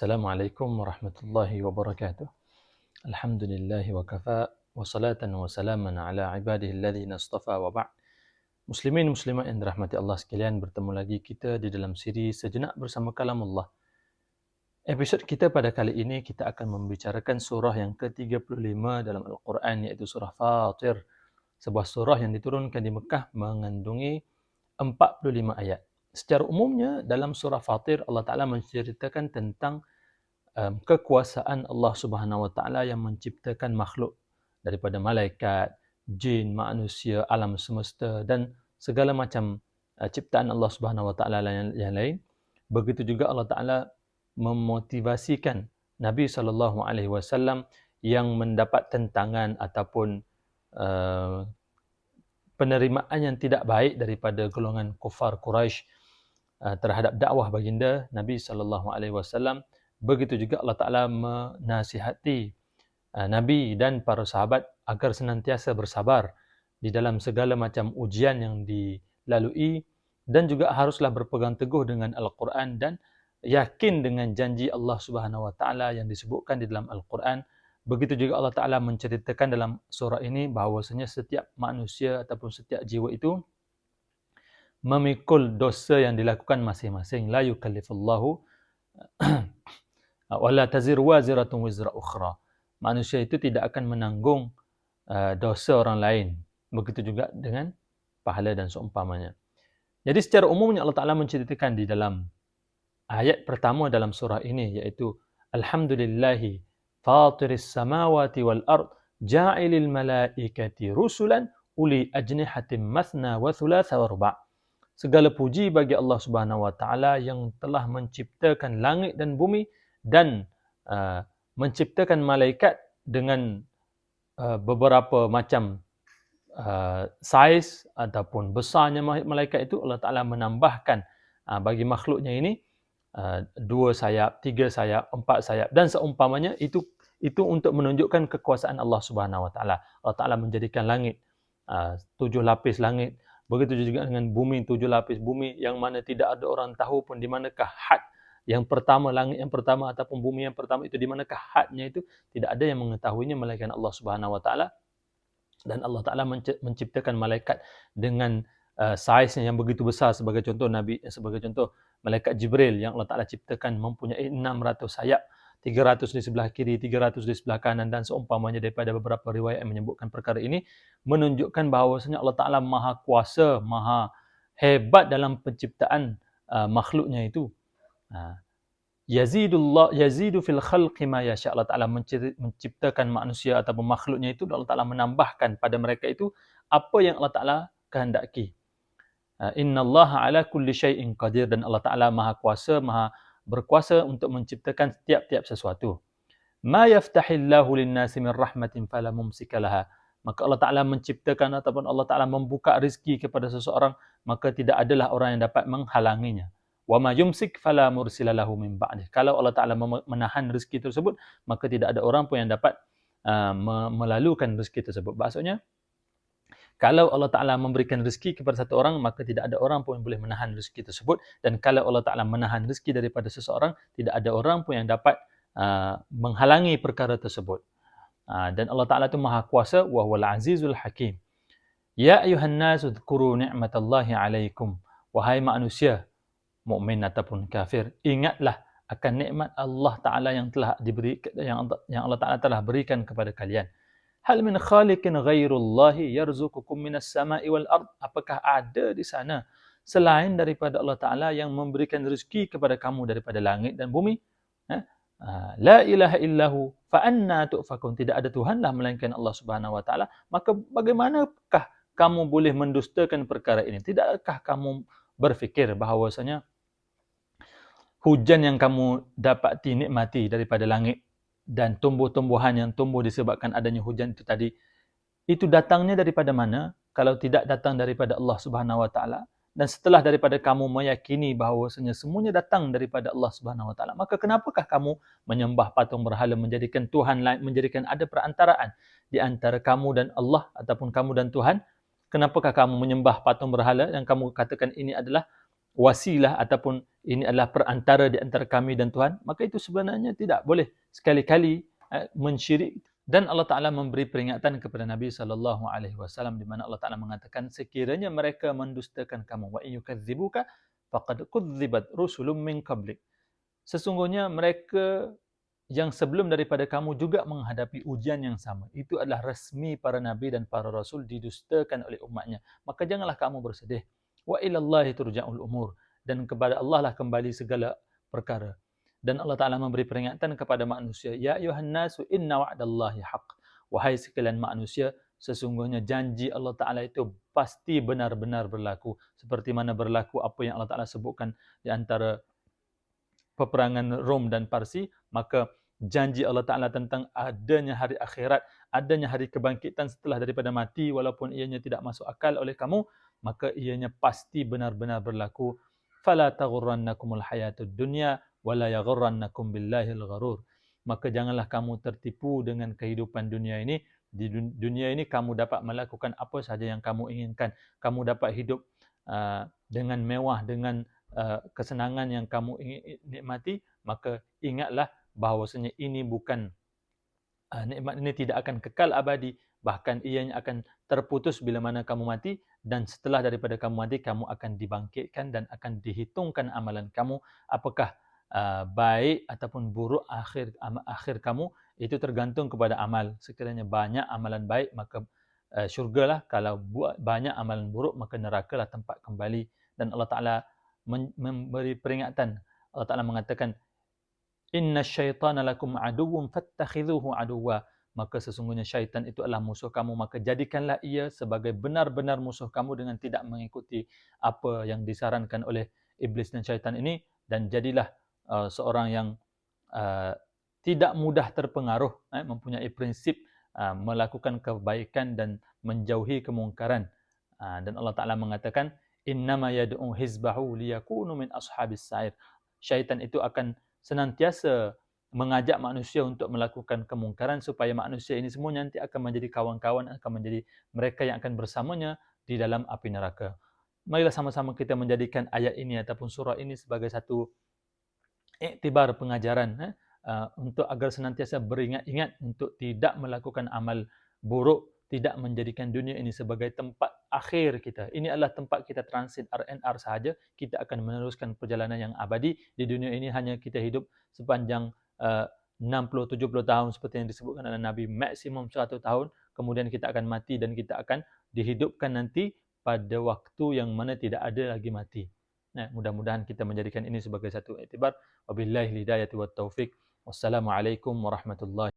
السلام عليكم ورحمة الله وبركاته الحمد لله وكفى وصلاة وسلاما على عباده الذين اصطفى وبعد Muslimin muslimat yang dirahmati Allah sekalian bertemu lagi kita di dalam siri sejenak bersama kalam Allah. Episod kita pada kali ini kita akan membicarakan surah yang ke-35 dalam Al-Quran iaitu surah Fatir. Sebuah surah yang diturunkan di Mekah mengandungi 45 ayat secara umumnya dalam surah Fatir Allah Taala menceritakan tentang um, kekuasaan Allah Subhanahu Wa Taala yang menciptakan makhluk daripada malaikat, jin, manusia, alam semesta dan segala macam uh, ciptaan Allah Subhanahu Wa Taala yang, yang lain. Begitu juga Allah Taala memotivasikan Nabi sallallahu alaihi wasallam yang mendapat tentangan ataupun uh, penerimaan yang tidak baik daripada golongan kufar Quraisy terhadap dakwah baginda Nabi sallallahu alaihi wasallam. Begitu juga Allah Taala menasihati uh, Nabi dan para sahabat agar senantiasa bersabar di dalam segala macam ujian yang dilalui dan juga haruslah berpegang teguh dengan Al-Quran dan yakin dengan janji Allah Subhanahu wa taala yang disebutkan di dalam Al-Quran. Begitu juga Allah Taala menceritakan dalam surah ini bahawasanya setiap manusia ataupun setiap jiwa itu memikul dosa yang dilakukan masing-masing. La yukallifullahu wala tazir waziratun wizra ukhra. Manusia itu tidak akan menanggung uh, dosa orang lain. Begitu juga dengan pahala dan seumpamanya. Jadi secara umumnya Allah Taala menceritakan di dalam ayat pertama dalam surah ini iaitu alhamdulillahi fatiris samawati wal ard ja'ilil malaikati rusulan uli ajnihatin mathna wa thulatha wa ruba' segala puji bagi Allah Subhanahu Wa Taala yang telah menciptakan langit dan bumi dan uh, menciptakan malaikat dengan uh, beberapa macam uh, saiz ataupun besarnya malaikat itu Allah Taala menambahkan uh, bagi makhluknya ini uh, dua sayap, tiga sayap, empat sayap dan seumpamanya itu itu untuk menunjukkan kekuasaan Allah Subhanahu Wa Taala. Allah Taala menjadikan langit uh, tujuh lapis langit Begitu juga dengan bumi tujuh lapis bumi yang mana tidak ada orang tahu pun di manakah had yang pertama langit yang pertama ataupun bumi yang pertama itu di manakah hadnya itu tidak ada yang mengetahuinya melainkan Allah Subhanahu Wa Taala. Dan Allah Taala menciptakan malaikat dengan uh, saiznya yang begitu besar sebagai contoh nabi sebagai contoh malaikat Jibril yang Allah Taala ciptakan mempunyai 600 sayap 300 di sebelah kiri, 300 di sebelah kanan dan seumpamanya daripada beberapa riwayat yang menyebutkan perkara ini menunjukkan bahawasanya Allah Taala Maha Kuasa, Maha hebat dalam penciptaan uh, makhluknya itu. Uh, Yazidullah yazidu fil khalqi ma yasha Allah Taala menciptakan manusia ataupun makhluknya itu Allah Taala menambahkan pada mereka itu apa yang Allah Taala kehendaki. Uh, Inna Allah ala kulli syai'in qadir dan Allah Taala Maha Kuasa, Maha berkuasa untuk menciptakan setiap-tiap sesuatu. Ma yaftahillahu lin-nasi min rahmatin fala mumsika laha. Maka Allah Taala menciptakan ataupun Allah Taala membuka rezeki kepada seseorang, maka tidak adalah orang yang dapat menghalanginya. Wa ma yumsik fala mursila lahu min ba'dih. Kalau Allah Taala menahan rezeki tersebut, maka tidak ada orang pun yang dapat uh, melalukan rezeki tersebut. Maksudnya, kalau Allah Ta'ala memberikan rezeki kepada satu orang, maka tidak ada orang pun yang boleh menahan rezeki tersebut. Dan kalau Allah Ta'ala menahan rezeki daripada seseorang, tidak ada orang pun yang dapat uh, menghalangi perkara tersebut. Uh, dan Allah Ta'ala itu maha kuasa, wa huwal azizul hakim. Ya ayuhan nasu dhkuru ni'matallahi alaikum. Wahai manusia, mukmin ataupun kafir, ingatlah akan nikmat Allah Ta'ala yang telah diberi, yang, yang Allah Ta'ala telah berikan kepada kalian. Hal min khaliqin ghairullahi yarzuqukum minas sama'i wal ard? Apakah ada di sana selain daripada Allah Taala yang memberikan rezeki kepada kamu daripada langit dan bumi? Ha? Ah, la ilaha illahu fa anna tu'fakun? Tidak ada Tuhan lah melainkan Allah Subhanahu wa taala. Maka bagaimanakah kamu boleh mendustakan perkara ini? Tidakkah kamu berfikir bahawasanya hujan yang kamu dapat nikmati daripada langit dan tumbuh-tumbuhan yang tumbuh disebabkan adanya hujan itu tadi itu datangnya daripada mana? Kalau tidak datang daripada Allah Subhanahu wa taala dan setelah daripada kamu meyakini bahawasanya semuanya datang daripada Allah Subhanahu wa taala maka kenapakah kamu menyembah patung berhala menjadikan tuhan lain menjadikan ada perantaraan di antara kamu dan Allah ataupun kamu dan Tuhan? Kenapakah kamu menyembah patung berhala? Yang kamu katakan ini adalah wasilah ataupun ini adalah perantara di antara kami dan Tuhan, maka itu sebenarnya tidak boleh sekali-kali eh, mensyirik dan Allah Taala memberi peringatan kepada Nabi sallallahu alaihi wasallam di mana Allah Taala mengatakan sekiranya mereka mendustakan kamu wa yukadzibuka faqad kudzibat rusulun min qablik sesungguhnya mereka yang sebelum daripada kamu juga menghadapi ujian yang sama. Itu adalah resmi para nabi dan para rasul didustakan oleh umatnya. Maka janganlah kamu bersedih. Wa ilallahi turja'ul umur. Dan kepada Allah lah kembali segala perkara. Dan Allah Ta'ala memberi peringatan kepada manusia. Ya ayuhan nasu inna wa'dallahi haq. Wahai sekalian manusia, sesungguhnya janji Allah Ta'ala itu pasti benar-benar berlaku. Seperti mana berlaku apa yang Allah Ta'ala sebutkan di antara peperangan Rom dan Parsi. Maka janji Allah Ta'ala tentang adanya hari akhirat, adanya hari kebangkitan setelah daripada mati walaupun ianya tidak masuk akal oleh kamu, maka ianya pasti benar-benar berlaku fala taghurrannakumul hayatud dunya wala yaghurrannakum billahil gharur. Maka janganlah kamu tertipu dengan kehidupan dunia ini. Di dunia ini kamu dapat melakukan apa sahaja yang kamu inginkan. Kamu dapat hidup uh, dengan mewah dengan uh, kesenangan yang kamu ingin nikmati. Maka ingatlah bahawasanya ini bukan nikmat ini tidak akan kekal abadi. Bahkan ianya akan terputus bila mana kamu mati. Dan setelah daripada kamu mati kamu akan dibangkitkan dan akan dihitungkan amalan kamu. Apakah uh, baik ataupun buruk akhir am, akhir kamu itu tergantung kepada amal. Sekiranya banyak amalan baik maka uh, syurgalah. Kalau buat banyak amalan buruk maka nerakalah tempat kembali. Dan Allah Taala memberi peringatan. Allah Taala mengatakan Inna syaitana lakum aduwwun fattakhidhuhu aduwwa. Maka sesungguhnya syaitan itu adalah musuh kamu. Maka jadikanlah ia sebagai benar-benar musuh kamu dengan tidak mengikuti apa yang disarankan oleh iblis dan syaitan ini. Dan jadilah uh, seorang yang uh, tidak mudah terpengaruh. Eh, mempunyai prinsip uh, melakukan kebaikan dan menjauhi kemungkaran. Uh, dan Allah Ta'ala mengatakan, Innama yadu'u hizbahu liyakunu min ashabis sa'ir. Syaitan itu akan senantiasa mengajak manusia untuk melakukan kemungkaran supaya manusia ini semua nanti akan menjadi kawan-kawan akan menjadi mereka yang akan bersamanya di dalam api neraka. Marilah sama-sama kita menjadikan ayat ini ataupun surah ini sebagai satu iktibar pengajaran eh, uh, untuk agar senantiasa beringat-ingat untuk tidak melakukan amal buruk tidak menjadikan dunia ini sebagai tempat akhir kita. Ini adalah tempat kita transit RNR sahaja. Kita akan meneruskan perjalanan yang abadi. Di dunia ini hanya kita hidup sepanjang uh, 60-70 tahun seperti yang disebutkan oleh Nabi. Maksimum 100 tahun. Kemudian kita akan mati dan kita akan dihidupkan nanti pada waktu yang mana tidak ada lagi mati. Nah, mudah-mudahan kita menjadikan ini sebagai satu iktibar. Wabillahi lidayati wa taufiq. Wassalamualaikum warahmatullahi